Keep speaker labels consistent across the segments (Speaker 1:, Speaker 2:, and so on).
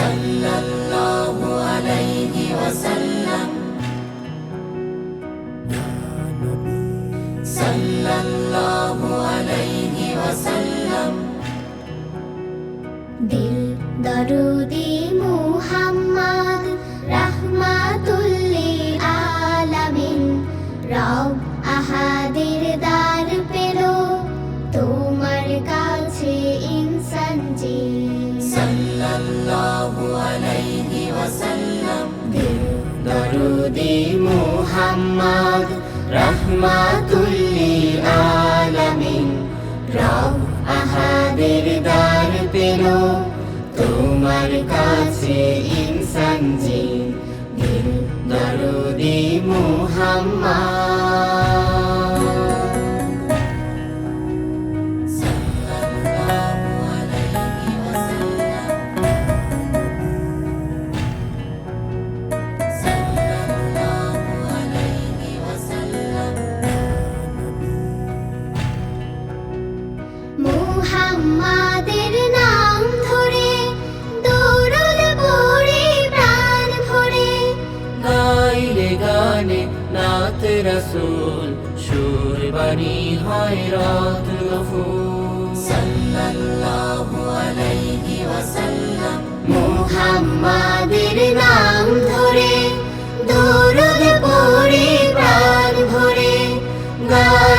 Speaker 1: صلى الله
Speaker 2: عليه وسلم يا نبي صلى الله عليه وسلم دل درودي محمد رحمة للعالمين
Speaker 1: رب أحد الدار
Speaker 2: সাল্লাল্লাহু
Speaker 1: দরুদি মুহাম্মদ রহমাতুল্লিল আলামিন রব আহাদের দার পেল তোমার কাছে ইনসান দরুদি মুহাম্মদ। রসুল সুর বাণী হয় রাত সাল্লাল্লাহু
Speaker 2: নাম ধরে দরুদ পড়ে প্রাণ ভরে
Speaker 1: গাইলে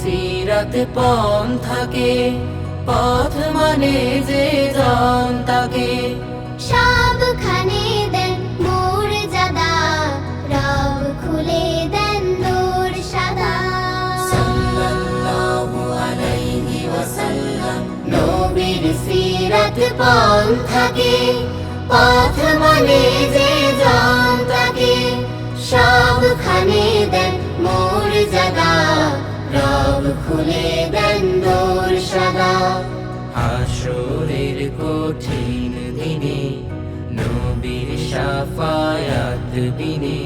Speaker 1: সিরাত পন থাকে পথ মানে যে জন সিরাত পন থাকে পথ মানে যে জন তাকে সবখানে দেন মোর জাদা রব খুলে দেন দোর সাদা। হাসরের কঠিন দিনে নবীর শাফায়াত বিনে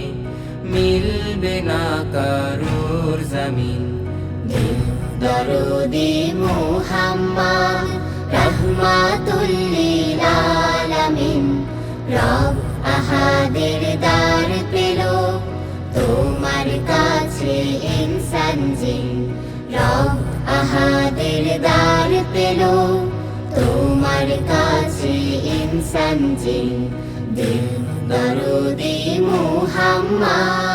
Speaker 1: মিলবে না কারোর জমিন। দরদি মুহাম্মদ রহমাতুল্লিল আলামিন রব আহাদের দার পেল, তোমার কাছে ইনসান জিন। রব আহাদের দার পেল, তোমার কাছে ইনসান জিন। দিল দরদি মুহাম্মদ।